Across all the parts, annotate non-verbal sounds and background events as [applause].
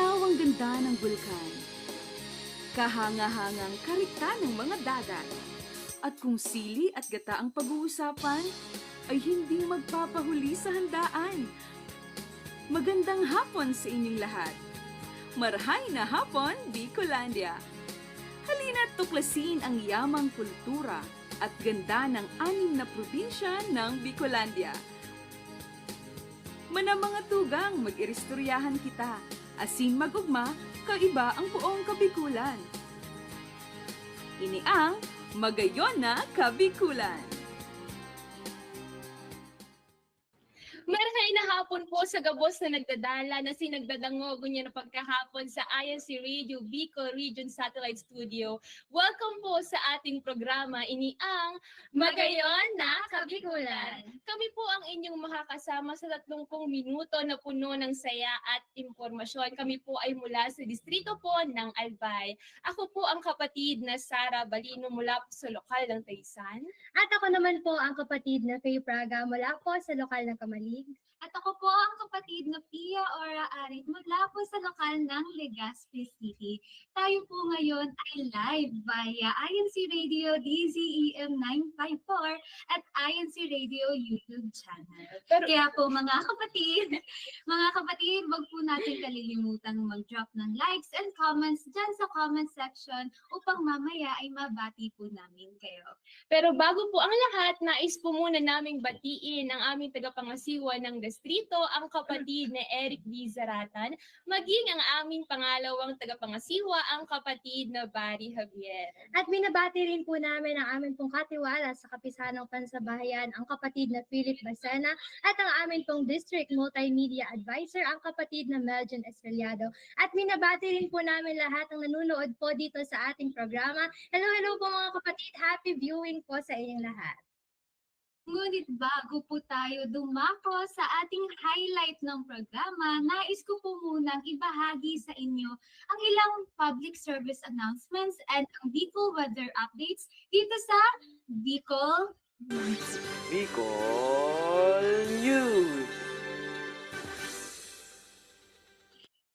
Malinaw ang ganda ng bulkan. Kahanga-hangang karita ng mga dagat. At kung sili at gata ang pag-uusapan, ay hindi magpapahuli sa handaan. Magandang hapon sa inyong lahat. Marhay na hapon, Bicolandia! Halina't tuklasin ang yamang kultura at ganda ng anim na probinsya ng Bicolandia. Manang mga tugang, mag-iristoryahan kita. Asin magugma, kaiba ang buong kabikulan. Ini ang Magayon na Kabikulan. Marhay na hapon po sa gabos na nagdadala na sinagdadangogo niya na pagkahapon sa INC Radio Bicol Region Satellite Studio. Welcome po sa ating programa, ini ang Magayon na Kabikulan. Kami po ang inyong makakasama sa 30 minuto na puno ng saya at impormasyon. Kami po ay mula sa distrito po ng Albay. Ako po ang kapatid na Sara Balino mula po sa lokal ng Taysan. At ako naman po ang kapatid na Faye Praga mula po sa lokal ng Kamalig. At ako po ang kapatid na Pia Ora Arit mula po sa lokal ng Legazpi City. Tayo po ngayon ay live via INC Radio DZEM 954 at INC Radio YouTube channel. Pero- Kaya po mga kapatid, [laughs] mga kapatid, wag po natin kalilimutang mag-drop ng likes and comments dyan sa comment section upang mamaya ay mabati po namin kayo. Pero bago po ang lahat, nais po muna naming batiin ang aming tagapangasiwa ng distrito, ang kapatid na Eric D. Zaratan, maging ang aming pangalawang tagapangasiwa, ang kapatid na Barry Javier. At binabati rin po namin ang aming pong katiwala sa Kapisanong Pansabahayan, ang kapatid na Philip Basena, at ang aming pong District Multimedia Advisor, ang kapatid na Melgen Estrellado. At binabati rin po namin lahat ng nanonood po dito sa ating programa. Hello, hello po mga kapatid. Happy viewing po sa inyong lahat. Ngunit bago po tayo dumako sa ating highlight ng programa, nais ko po munang ibahagi sa inyo ang ilang public service announcements and ang Bicol weather updates dito sa Bicol Bicol News.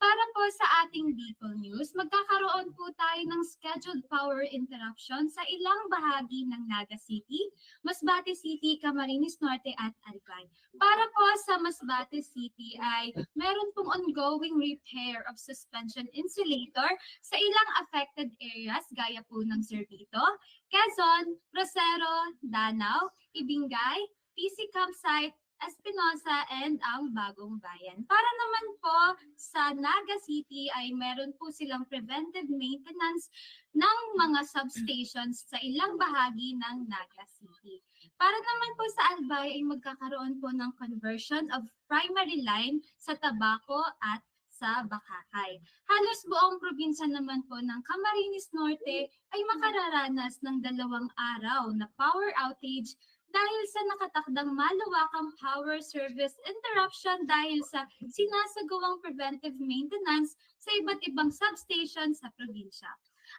Para po sa ating Bicol News, magkakaroon po tayo ng scheduled power interruption sa ilang bahagi ng Naga City, Masbate City, Camarines Norte at Albay. Para po sa Masbate City ay meron pong ongoing repair of suspension insulator sa ilang affected areas gaya po ng Cerrito, Quezon, Rosero, Danao, Ibingay, PC Campsite, Espinosa and ang Bagong Bayan. Para naman po sa Naga City ay meron po silang preventive maintenance ng mga substations sa ilang bahagi ng Naga City. Para naman po sa Albay ay magkakaroon po ng conversion of primary line sa Tabaco at sa Bakakay. Halos buong probinsya naman po ng Camarines Norte ay makararanas ng dalawang araw na power outage dahil sa nakatakdang malawakang power service interruption dahil sa sinasagawang preventive maintenance sa iba't ibang substation sa probinsya.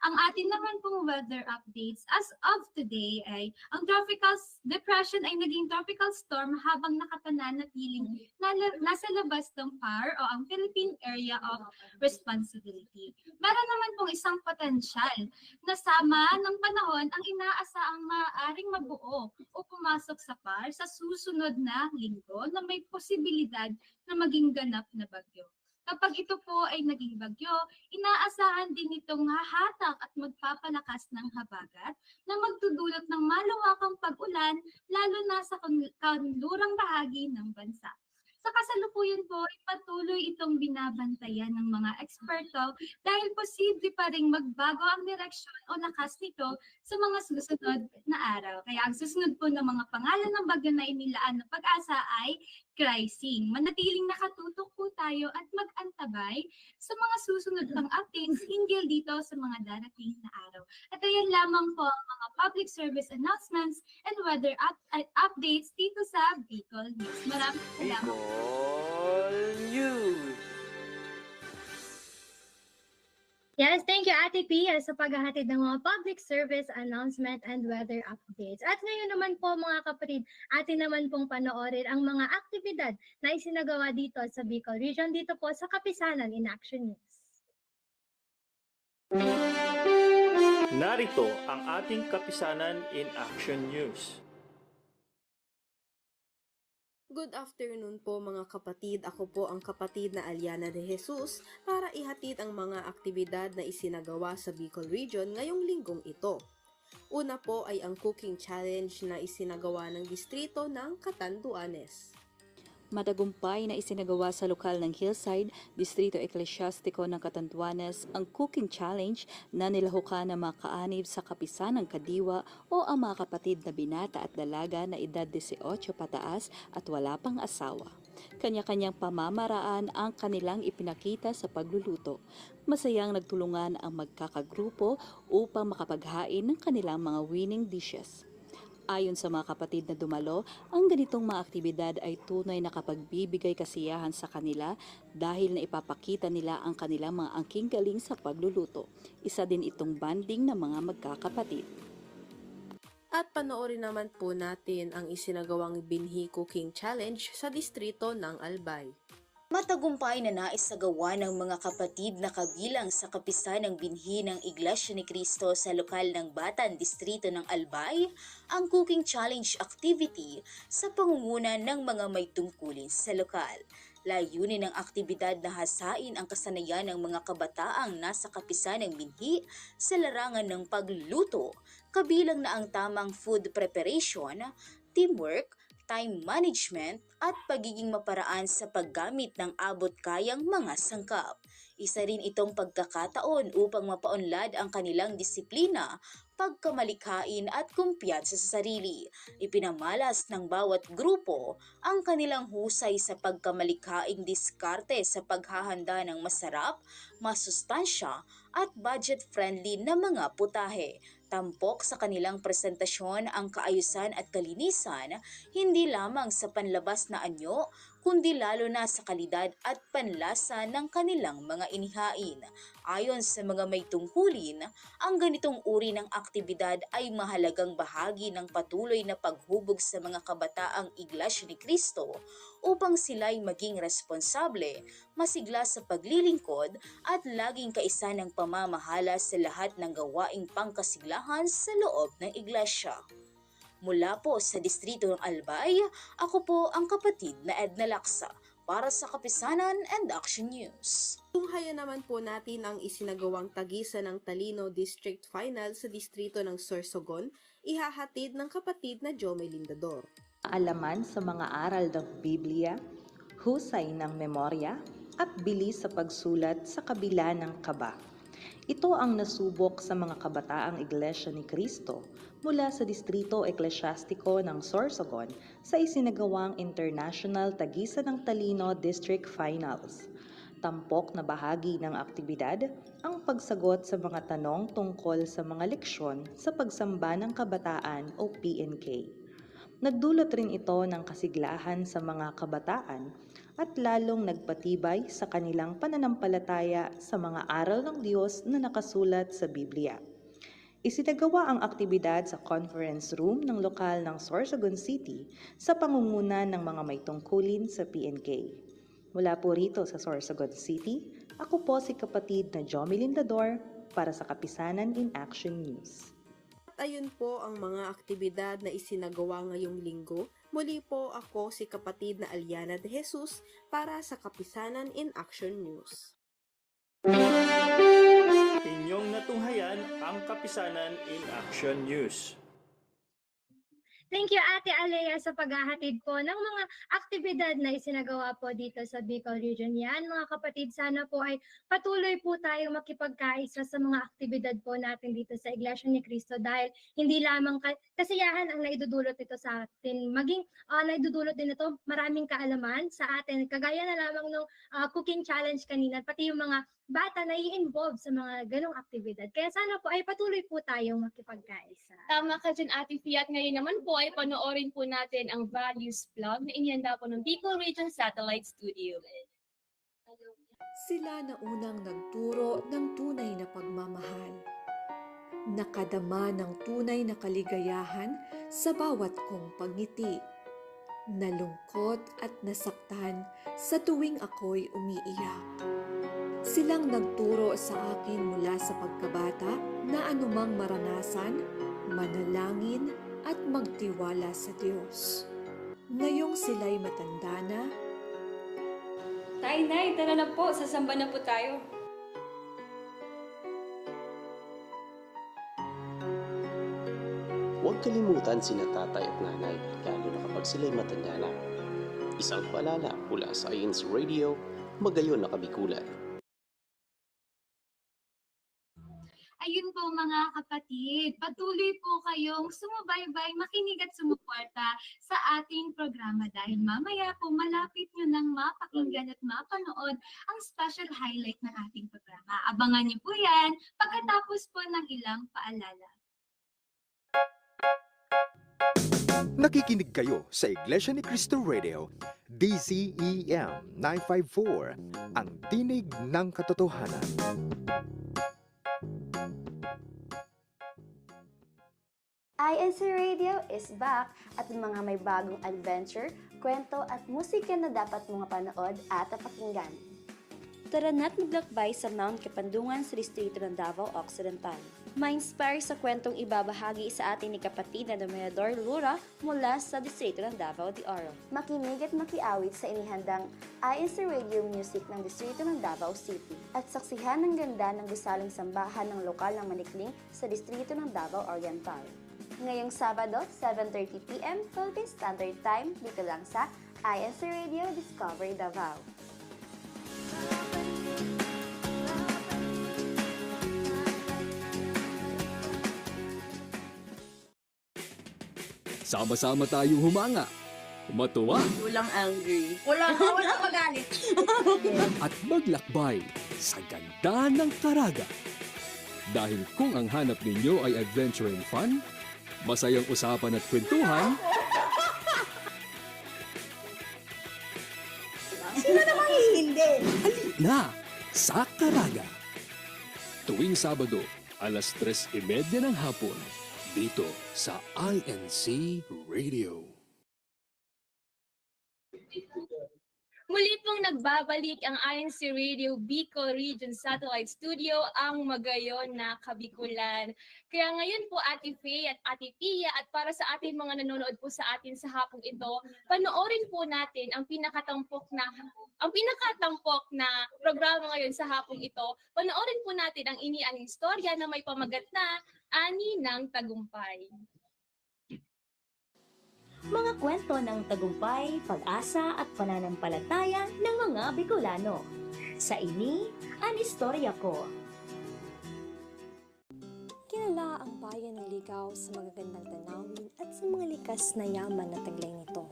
Ang atin naman pong weather updates as of today ay ang tropical depression ay naging tropical storm habang nakapananatiling nala- nasa labas ng PAR o ang Philippine Area of Responsibility. Meron naman pong isang potensyal na sama ng panahon ang inaasaang maaaring mabuo o pumasok sa PAR sa susunod na linggo na may posibilidad na maging ganap na bagyo. Kapag ito po ay naging bagyo, inaasahan din itong hahatak at magpapalakas ng habagat na magdudulot ng malawakang pag-ulan lalo na sa kan- kanlurang bahagi ng bansa. Sa kasalukuyan po, ay patuloy itong binabantayan ng mga eksperto dahil posible pa ring magbago ang direksyon o lakas nito sa mga susunod na araw. Kaya ang susunod po ng mga pangalan ng bagyo na inilaan ng pag-asa ay Crising. Manatiling nakatutok po tayo at mag-antabay sa mga susunod pang updates hinggil dito sa mga darating na araw. At ayan lamang po ang mga public service announcements and weather up- at updates dito sa Bicol News. Maraming salamat. Bicol News. Yes, thank you Ate Pia sa paghahatid ng mga public service announcement and weather updates. At ngayon naman po mga kapatid, atin naman pong panoorin ang mga aktibidad na isinagawa dito sa Bicol Region dito po sa Kapisanan in Action News. Narito ang ating Kapisanan in Action News. Good afternoon po mga kapatid. Ako po ang kapatid na Aliana de Jesus para ihatid ang mga aktibidad na isinagawa sa Bicol Region ngayong linggong ito. Una po ay ang cooking challenge na isinagawa ng distrito ng Catanduanes. Matagumpay na isinagawa sa lokal ng Hillside, Distrito Eklesyastiko ng Catanduanes ang Cooking Challenge na nilahukan ng mga kaanib sa kapisan ng Kadiwa o ang mga kapatid na binata at dalaga na edad 18 pataas at wala pang asawa. Kanya-kanyang pamamaraan ang kanilang ipinakita sa pagluluto. Masayang nagtulungan ang magkakagrupo upang makapaghain ng kanilang mga winning dishes. Ayon sa mga kapatid na dumalo, ang ganitong mga aktibidad ay tunay na kapagbibigay kasiyahan sa kanila dahil na ipapakita nila ang kanilang mga angking galing sa pagluluto. Isa din itong banding ng mga magkakapatid. At panoorin naman po natin ang isinagawang Binhi Cooking Challenge sa distrito ng Albay. Matagumpay na naisagawa ng mga kapatid na kabilang sa kapisan ng binhi ng Iglesia ni Cristo sa lokal ng Batan, Distrito ng Albay, ang Cooking Challenge activity sa pangunguna ng mga may tungkulin sa lokal. Layunin ng aktibidad na hasain ang kasanayan ng mga kabataang nasa kapisan ng binhi sa larangan ng pagluluto, kabilang na ang tamang food preparation, teamwork, time management at pagiging maparaan sa paggamit ng abot-kayang mga sangkap. Isa rin itong pagkakataon upang mapaunlad ang kanilang disiplina, pagkamalikhain at kumpiyansa sa sarili. Ipinamalas ng bawat grupo ang kanilang husay sa pagkamalikhaing diskarte sa paghahanda ng masarap, masustansya at budget-friendly na mga putahe. Tampok sa kanilang presentasyon ang kaayusan at kalinisan, hindi lamang sa panlabas na anyo, kundi lalo na sa kalidad at panlasa ng kanilang mga inihain. Ayon sa mga may tungkulin, ang ganitong uri ng aktibidad ay mahalagang bahagi ng patuloy na paghubog sa mga kabataang Iglesia ni Cristo upang sila'y maging responsable, masigla sa paglilingkod at laging kaisa ng pamamahala sa lahat ng gawaing pangkasiglahan sa loob ng iglesia. Mula po sa distrito ng Albay, ako po ang kapatid na Edna Laksa para sa Kapisanan and Action News. Tunghayan naman po natin ang isinagawang tagisan ng Talino District Final sa distrito ng Sorsogon, ihahatid ng kapatid na Jome Lindador. Alaman sa mga aral ng Biblia, husay ng memorya, at bilis sa pagsulat sa kabila ng kaba. Ito ang nasubok sa mga kabataang Iglesia ni Cristo mula sa Distrito Eklesyastiko ng Sorsogon sa isinagawang International Tagisan ng Talino District Finals. Tampok na bahagi ng aktibidad ang pagsagot sa mga tanong tungkol sa mga leksyon sa pagsamba ng kabataan o PNK. Nagdulot rin ito ng kasiglahan sa mga kabataan at lalong nagpatibay sa kanilang pananampalataya sa mga aral ng Diyos na nakasulat sa Biblia. Isinagawa ang aktibidad sa conference room ng lokal ng Sorsogon City sa pangunguna ng mga may tungkulin sa PNK. Mula po rito sa Sorsogon City, ako po si kapatid na Jomy Lindador para sa Kapisanan in Action News. At ayun po ang mga aktibidad na isinagawa ngayong linggo. Muli po ako si kapatid na Aliana de Jesus para sa Kapisanan in Action News. Inyong natunghayan ang Kapisanan in Action News. Thank you Ate Alea sa paghahatid po ng mga aktibidad na isinagawa po dito sa Bicol Region. Yan mga kapatid, sana po ay patuloy po tayong makipagkaisa sa mga aktibidad po natin dito sa Iglesia ni Cristo dahil hindi lamang ka- kasiyahan ang naidudulot ito sa atin, maging ah, naidudulot din ito maraming kaalaman sa atin. Kagaya na lamang ng cooking challenge kanina, pati yung mga bata na i-involve sa mga ganong aktibidad. Kaya sana po ay patuloy po tayong makipagkaisa. Tama ka dyan, Ate Fiat. Ngayon naman po ay panoorin po natin ang Values Vlog na inihanda po ng Bicol Region Satellite Studio. Sila na unang nagturo ng tunay na pagmamahal. Nakadama ng tunay na kaligayahan sa bawat kong pagngiti. Nalungkot at nasaktan sa tuwing ako'y umiiyak. Silang nagturo sa akin mula sa pagkabata na anumang maranasan, manalangin at magtiwala sa Diyos. Ngayong sila'y matanda na, Tay, Nay, tara na po. Sasamba na po tayo. Huwag kalimutan sina tatay at nanay, lalo na kapag sila'y matanda na. Isang paalala mula sa Science Radio, magayon na kabikulan. Mga kapatid, patuloy po kayong sumubaybay, makinig at sumuporta sa ating programa dahil mamaya po malapit nyo nang mapakinggan at mapanood ang special highlight ng ating programa. Abangan niyo po yan pagkatapos po ng ilang paalala. Nakikinig kayo sa Iglesia ni Cristo Radio, DCEM 954, ang tinig ng katotohanan. INC Radio is back at mga may bagong adventure, kwento at musika na dapat mga panood at pakinggan. Tara na't maglakbay sa Mount Kapandungan sa distrito ng Davao Occidental. Ma-inspire sa kwentong ibabahagi sa atin ni kapatid na Dominador Lura mula sa distrito ng Davao de Oro. Makinig at makiawit sa inihandang INC Radio Music ng distrito ng Davao City at saksihan ng ganda ng gusaling sambahan ng lokal ng Manikling sa distrito ng Davao Oriental. Ngayong Sabado, 7.30pm Philippine Standard Time dito lang sa INC Radio Discovery Davao. Sama-sama tayong humanga, matuwa Walang angry. Walang, walang magalit. [laughs] at maglakbay sa ganda ng Caraga. Dahil kung ang hanap ninyo ay adventure and fun, masayang usapan at kwentuhan, Sino namang hindi? na sa Caraga. Tuwing Sabado, alas 3.30 ng hapon, dito sa INC Radio. Muli pong nagbabalik ang INC Radio Bicol Region Satellite Studio, ang magayon na Kabikulan. Kaya ngayon po Ate Faye at Ate Pia at para sa ating mga nanonood po sa atin sa hapong ito, panoorin po natin ang pinakatampok na ang pinakatampok na programa ngayon sa hapong ito. Panoorin po natin ang inianing istorya na may pamagat na Ani ng Tagumpay. Mga kwento ng tagumpay, pag-asa at pananampalataya ng mga Bicolano. Sa ini, ang istorya ko. Kilala ang bayan ng Ligaw sa magagandang tanawin at sa mga likas na yaman na taglay nito.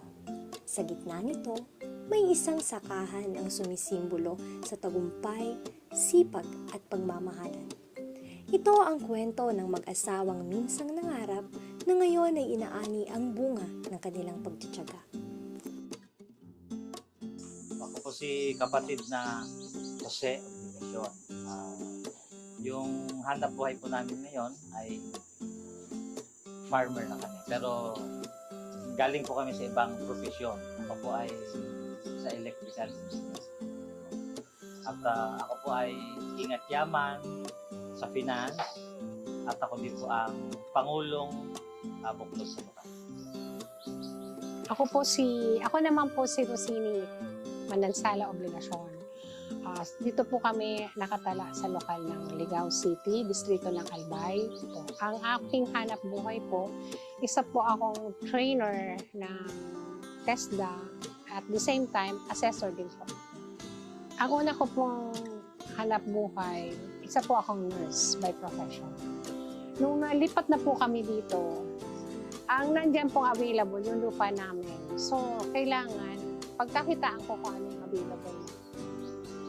Sa gitna nito, may isang sakahan ang sumisimbolo sa tagumpay, sipag at pagmamahalan. Ito ang kwento ng mag-asawang minsang nangarap na ngayon ay inaani ang bunga ng kanilang pagtityaga. Ako po si kapatid na Jose Obligacion. Ah, yung hanap buhay po namin ngayon ay farmer na kami. Pero galing po kami sa ibang profesyon. Ako po ay sa electrical business. At ah, ako po ay ingat yaman sa finance at ako din po ang pangulong uh, buklos sa Bukal. Ako po si, ako naman po si Rosini Manansala Obligasyon. Ah, dito po kami nakatala sa lokal ng Ligao City, distrito ng Albay. Po. Ang aking hanap buhay po, isa po akong trainer ng TESDA at the same time, assessor din po. Ang una ko pong hanap buhay, isa po akong nurse by profession. Nung nalipat na po kami dito, ang nandyan pong available yung lupa namin. So, kailangan pagkakitaan ko kung anong available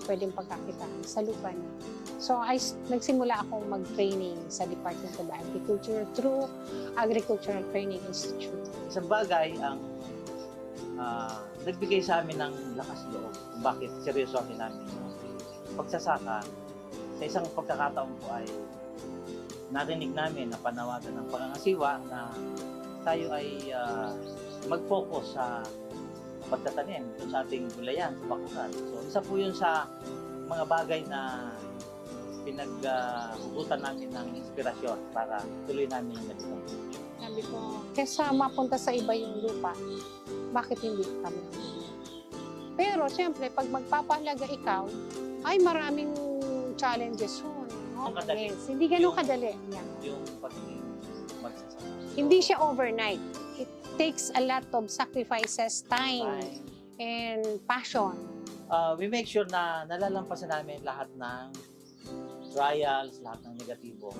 pwedeng pagkakitaan sa lupa na. So, I, nagsimula akong mag-training sa Department of Agriculture through Agricultural Training Institute. Isang bagay ang ah, nagbigay sa amin ng lakas loob kung bakit seryosohin namin yung pagsasaka, sa isang pagkakataon po ay narinig namin na panawagan ng pangangasiwa na tayo ay ah, mag-focus sa pagtatanim dun sa ating gulayan, sa bakuran. So, isa po yun sa mga bagay na pinaghugutan namin ng inspirasyon para tuloy namin yung ganitong Sabi ko, kesa mapunta sa iba yung lupa, bakit hindi kami? Pero siyempre, pag magpapahalaga ikaw, ay maraming challenges yun. No? Ang kadali. Yes, hindi ganun kadali. Yeah. yung pagiging magsasaka. Hindi siya overnight. It takes a lot of sacrifices, time, and passion. Uh, we make sure na nalalampasan namin lahat ng trials, lahat ng negatibo.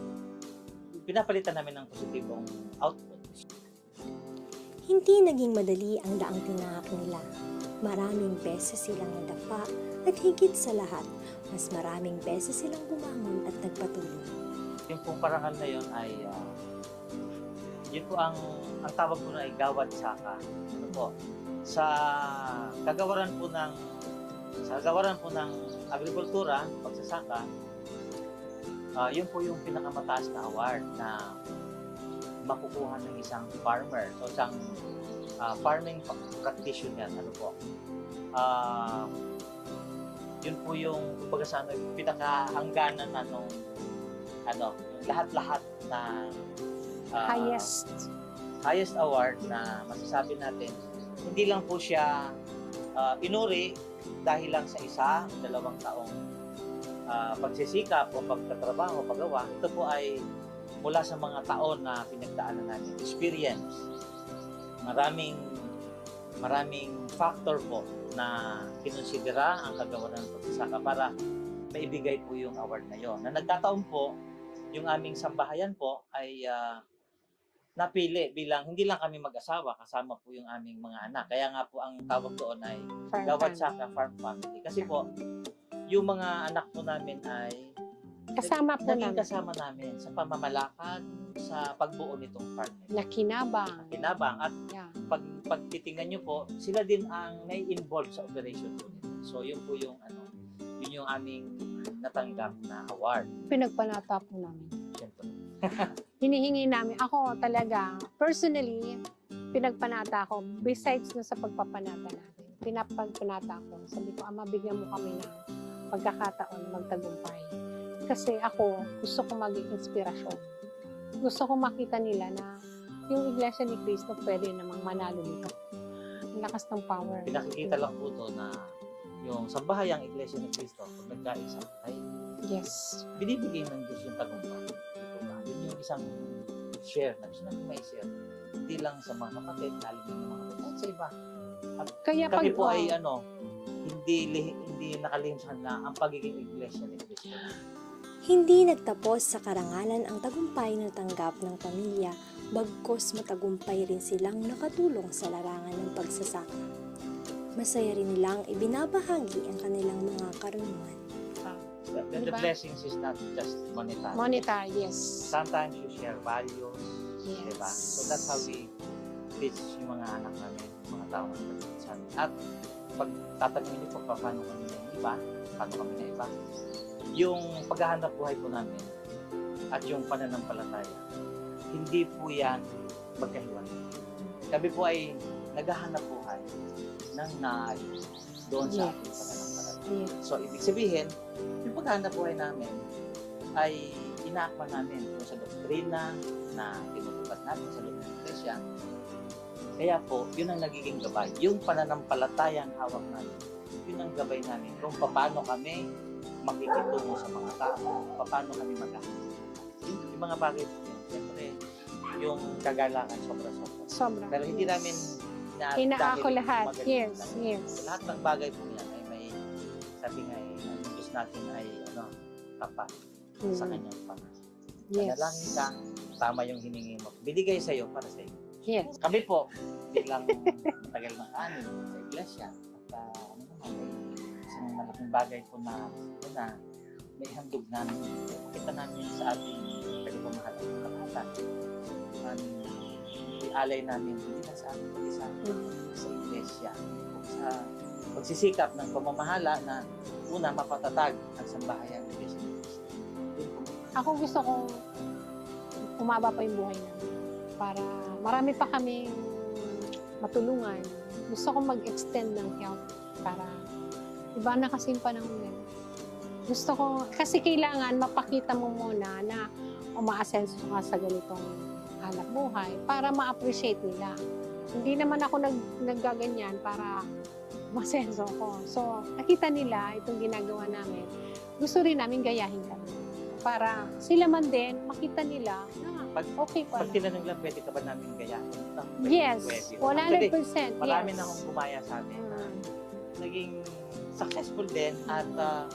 Pinapalitan namin ng positibong output. Hindi naging madali ang daang tinahak nila. Maraming beses silang nadapa at higit sa lahat, mas maraming beses silang bumangon at nagpatuloy. Yung pong parangal na yun ay ah, yun po ang ang tawag po na ay gawad saka. Ano po? Sa kagawaran po ng sa kagawaran po ng agrikultura, pagsasaka, ah, yun po yung pinakamataas na award na makukuha ng isang farmer. So, isang ah, farming practitioner, ano po. Ah, yun po yung, kumbaga sa ano, pinakahangganan na nung, ano, lahat-lahat na ah, Highest. highest award na masasabi natin, hindi lang po siya ah, inuri dahil lang sa isa, o dalawang taong ah, pagsisikap o pagtatrabaho, paggawa. Ito po ay mula sa mga taon na pinagdaanan natin. Experience. Maraming maraming factor po na kinonsidera ang kagawaran ng pagsasaka para maibigay po yung award na yon. Na nagkataon po, yung aming sambahayan po ay ah, napili bilang hindi lang kami mag-asawa, kasama po yung aming mga anak. Kaya nga po ang tawag doon ay Farm Gawad. Saka Farm Family. Kasi po, yung mga anak po namin ay Kasama po naging namin. kasama namin sa pamamalakad, sa pagbuo nitong farm. Nakinabang. Kinabang at Yeah. pag pagtitingnan nyo po, sila din ang nai-involve sa operation po nito. So yun po yung ano, yun yung aming natanggap na award. Pinagpanata po namin. Hinihingi namin. Ako talaga, personally, pinagpanata ako. Besides na sa pagpapanata natin, pinapagpanata ako. Sabi ko, Ama, bigyan mo kami ng pagkakataon magtagumpay. Kasi ako, gusto ko maging inspirasyon. Gusto ko makita nila na yung Iglesia ni Cristo pwede namang manalo nito. Ang lakas ng power. Pinakikita lang po to na yung sambahayang Iglesia ni Cristo, pag nagkaisa, ay Yes. binibigay ng Diyos yung tagumpay. Isang share na gusto natin may share. Hindi lang sa mga kapatid, lalo na ng mga kapatid sa iba. At Kaya kami pag- po ay ano, hindi hindi nakalimsan na ang pagiging iglesia ni Cristo. Hindi nagtapos sa karangalan ang tagumpay na tanggap ng pamilya, bagkos matagumpay rin silang nakatulong sa larangan ng pagsasaka. Masaya rin nilang ibinabahagi ang kanilang mga karunungan. The, the, the Diba? blessings is not just monetary. Monetary, yes. Sometimes you share values, Yes. diba? So that's how we teach yung mga anak namin, yung mga tao na pagkakisan. At pag tatanungin niyo po pa, paano kami na iba, paano kami na iba, yung paghahanap buhay po namin at yung pananampalataya, hindi po yan magkahiwalay. Kami po ay naghahanap buhay ng naayos doon sa ating Yes. So, ibig sabihin, yung paghahanap buhay namin ay inaakma namin kung sa doktrina na tinutupad natin sa loob ng iglesia. Kaya po, yun ang nagiging gabay. Yung pananampalatayang hawak namin, yun ang gabay namin kung paano kami makikitungo sa mga tao, paano kami maghahanap. Yung, yung mga bagay po yun, siyempre, yung kagalakan sobra-sobra. Sobra. Pero hindi namin ina- Inaako lahat. Yes, yes. Lahat ng bagay po sabi nga eh, ang Diyos natin ay ano, tapat sa Mm. kanyang pangalan. Yes. Panalangin ka, tama yung hiningi mo. Binigay sa iyo para sa iyo. Yes. Kami po, bilang matagal na kanin sa iglesia, at ah, ano naman, isang malaking bagay po na, na may handog namin. Kita namin sa ating pagpamahal at kapatan. Ang ialay namin, hindi na sa ating pag-isa, sa iglesia. Po Sa pagsisikap ng pamamahala na una, mapatatag ang sambahayan ng po. Ako gusto kong umaba pa yung buhay namin para marami pa kaming matulungan. Gusto kong mag-extend ng health para iba na kasi yung panahon. Gusto ko, kasi kailangan mapakita mo muna na umaasenso ka sa ganitong hanap buhay para ma-appreciate nila. Hindi naman ako nag, naggaganyan para masenso ko. So, nakita nila itong ginagawa namin. Gusto rin namin gayahin kami. Para sila man din, makita nila na Pag, okay pag pala. tinanong lang, pwede ka ba namin gayahin? Ah, Yes, pwede. 100%, Actually, Marami yes. na akong gumaya sa amin na naging successful din at ah,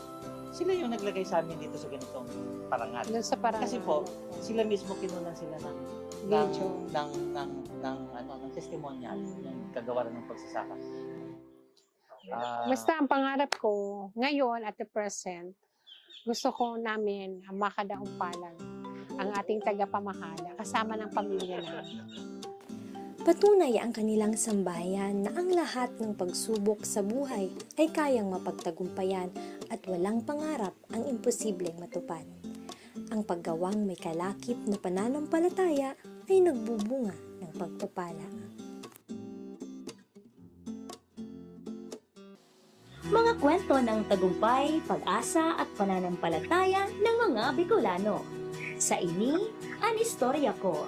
sila yung naglagay sa amin dito sa ganitong parangal. Doon sa parangal. Kasi po, sila mismo kinunan sila ng ng ng ng ng ano ng testimonial ng kagawaran ng pagsasaka. Ah, Basta ang pangarap ko ngayon at the present, gusto ko namin ang makadaumpalan ang ating tagapamahala kasama ng pamilya namin. Patunay ang kanilang sambahayan na ang lahat ng pagsubok sa buhay ay kayang mapagtagumpayan at walang pangarap ang imposibleng matupad. Ang paggawang may kalakip na pananampalataya ay nagbubunga ng pagpapala. Mga kwento ng tagumpay, pag-asa at pananampalataya ng mga Bicolano. Sa ini, ang istorya ko.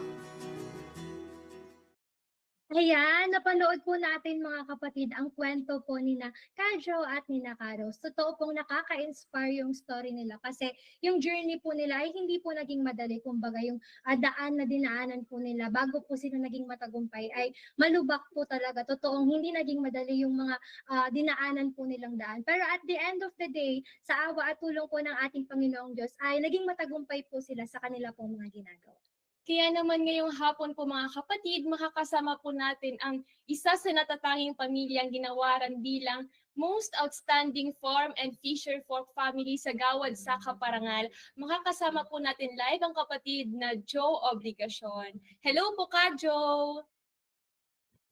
Ayan, napanood po natin mga kapatid ang kwento po ni na Kajo at ni na Karos. Totoo pong nakaka-inspire yung story nila kasi yung journey po nila ay hindi po naging madali. Kumbaga yung ah, daan na dinaanan po nila bago po sila naging matagumpay ay malubak po talaga. Totoong hindi naging madali yung mga ah, dinaanan po nilang daan. Pero at the end of the day, sa awa at tulong po ng ating Panginoong Diyos ay naging matagumpay po sila sa kanila pong mga ginagawa. Kaya naman ngayong hapon po mga kapatid, makakasama po natin ang isa sa natatanging pamilyang ginawaran bilang Most Outstanding Farm and Fisher Folk Family sa Gawad sa Kaparangal. Makakasama po natin live ang kapatid na Joe Obligacion. Hello po ka, Joe!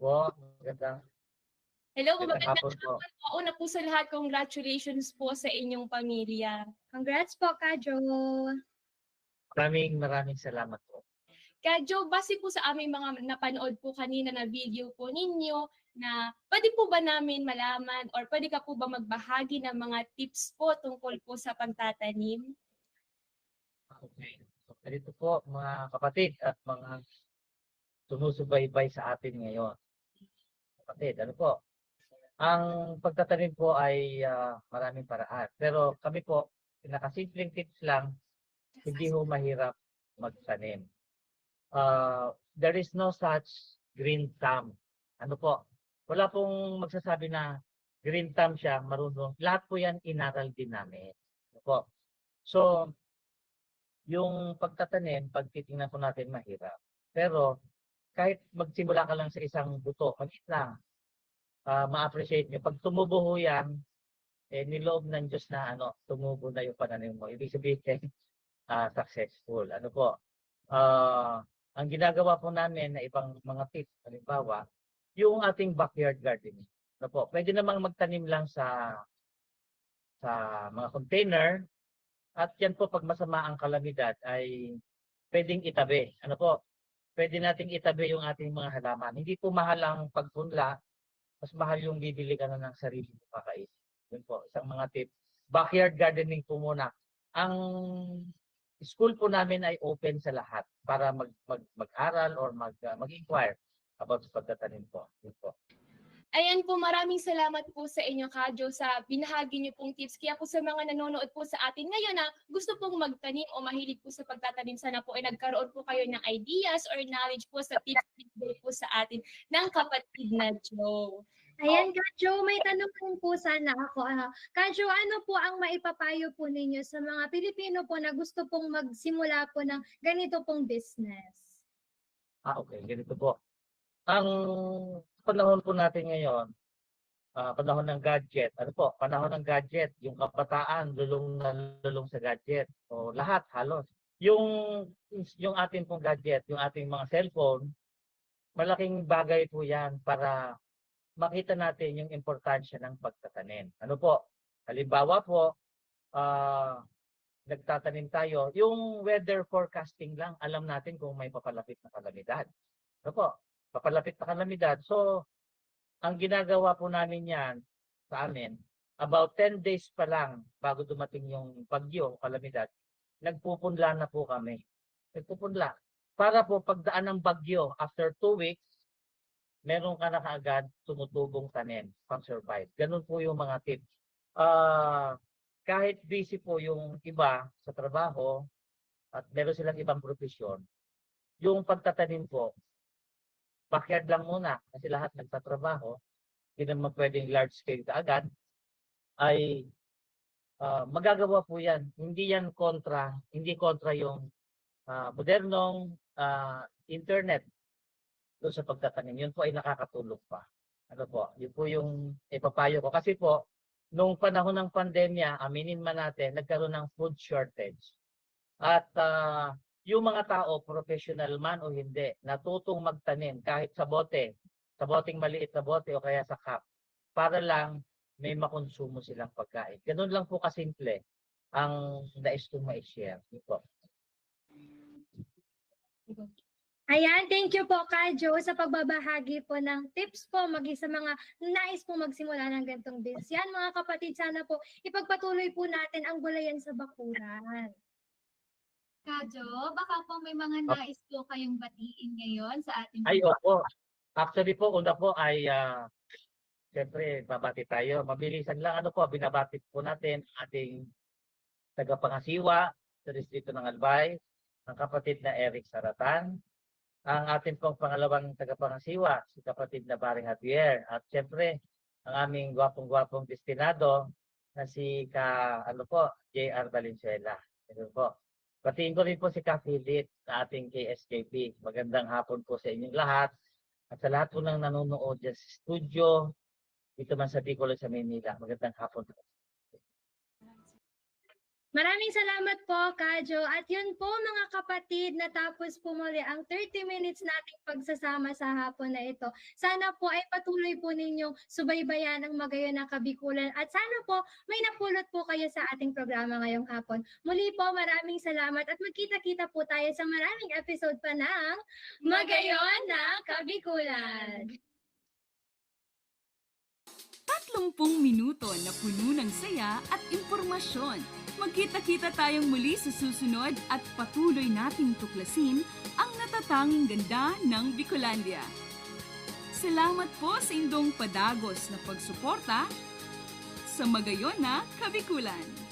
po, magandang Hello po, Magandang hapon po. po. Una po sa lahat, congratulations po sa inyong pamilya. Congrats po, Kajo! maraming maraming salamat. Kaya Joe, base po sa aming mga napanood po kanina na video po ninyo, na pwede po ba namin malaman or pwede ka po ba magbahagi ng mga tips po tungkol po sa pagtatanim? Okay. So, ganito po mga kapatid at mga sumusubaybay sa atin ngayon. Kapatid, ano po? Ang pagtatanim po ay ah, maraming paraan. Pero kami po, pinakasimpleng tips lang, hindi ho mahirap magtanim. Uh, there is no such green thumb. Ano po? Wala pong magsasabi na green thumb siya, marunong. Lahat po yan inaral din namin. Ano po? So, yung pagtatanim, pag titingnan po natin mahirap. Pero kahit magsimula ka lang sa isang buto, maliit lang, ah, ma-appreciate nyo. Pag tumubo yan, eh, niloob ng Diyos na ano, tumubo na yung pananim mo. Ibig sabihin, [laughs] ah, successful. Ano po? Ah, ang ginagawa po namin na ibang mga tips, halimbawa, yung ating backyard gardening. Ano po? Pwede namang magtanim lang sa sa mga container, at yan po, pag masama ang kalamidad, ay pwedeng itabi. Ano po? Pwede nating itabi yung ating mga halaman. Hindi po mahal ang pagpunla. Mas mahal yung bibili ka na ng sarili mo kakaisip. Yun po, isang mga tip. Backyard gardening po muna. Ang school po namin ay open sa lahat para mag, mag, mag-aral or mag, uh, mag-inquire about sa pagtatanim po. Yun po. Ayan po, maraming salamat po sa inyo, Kadyo, sa binahagi niyo pong tips. Kaya po sa mga nanonood po sa atin ngayon na gusto pong magtanim o mahilig po sa pagtatanim, sana po ay nagkaroon po kayo ng ideas or knowledge po sa tips po sa atin ng kapatid na Joe. Ayan, Kajo, may tanong din po sana ako. Uh, Kajo, ano po ang maipapayo po ninyo sa mga Pilipino po na gusto pong magsimula po ng ganito pong business? Ah, okay. Ganito po. Ang panahon po natin ngayon, ah, panahon ng gadget. Ano po? Panahon ng gadget. Yung kabataan, lulong na lulong sa gadget. O lahat, halos. Yung, yung ating pong gadget, yung ating mga cellphone, malaking bagay po yan para makita natin yung importansya ng pagtatanim. Ano po? Halimbawa po, ah, nagtatanim tayo, yung weather forecasting lang, alam natin kung may papalapit na kalamidad. Ano po? Papalapit na kalamidad. So, ang ginagawa po namin yan sa amin, about 10 days pa lang bago dumating yung bagyo o kalamidad, nagpupunla na po kami. Nagpupunla. Para po pagdaan ng bagyo, after 2 weeks, meron ka na kaagad tumutubong tanim pang survive. Ganun po yung mga tips. Ah, kahit busy po yung iba sa trabaho at meron silang ibang profesyon, yung pagtatanim po, backyard lang muna kasi lahat nagtatrabaho, hindi naman pwedeng large scale kaagad, ay ah, magagawa po yan. Hindi yan kontra, hindi kontra yung ah, modernong ah, internet doon sa pagtatanim. Yun po ay nakakatulong pa. Ano po, yun po yung ipapayo ko. Kasi po, nung panahon ng pandemya, aminin man natin, nagkaroon ng food shortage. At ah, yung mga tao, professional man o hindi, natutong magtanim kahit sa bote, sa boteng maliit na bote o kaya sa cup, para lang may makonsumo silang pagkain. Ganun lang po kasimple ang nais kong ma-share. Yun po. Ayan, thank you po Kajo sa pagbabahagi po ng tips po magi sa mga nais po magsimula ng ganitong business. Yan mga kapatid, sana po ipagpatuloy po natin ang gulayan sa bakuran. Kajo, baka po may mga Opo. nais po kayong batiin ngayon sa ating Ay, opo. Actually po, una po ay, ah, siyempre, babati tayo. Mabilisan lang, ano po, binabati po natin ating tagapangasiwa sa distrito ng Albay, ang kapatid na Eric Saratan, ang ating pong pangalawang tagapangasiwa, si kapatid na Baring Javier, at siyempre, ang aming gwapong-gwapong destinado na si ka, ano po, J.R. Valenzuela. Ito po. Patiin ko rin po si Ka Philip sa ating KSKP. Magandang hapon po sa inyong lahat. At sa lahat po ng nanonood sa studio, dito man sa Bicol sa Manila. Magandang hapon po. Maraming salamat po, Kajo. At yun po mga kapatid, natapos po muli ang 30 minutes nating pagsasama sa hapon na ito. Sana po ay patuloy po ninyong subaybayan ang magayon ng kabikulan at sana po may napulot po kayo sa ating programa ngayong hapon. Muli po, maraming salamat at magkita-kita po tayo sa maraming episode pa ng Magayon na Kabikulan. 30 minuto na puno ng saya at impormasyon. Magkita-kita tayong muli sa susunod at patuloy nating tuklasin ang natatanging ganda ng Bicolandia. Salamat po sa indong padagos na pagsuporta sa Magayon na Kabikulan.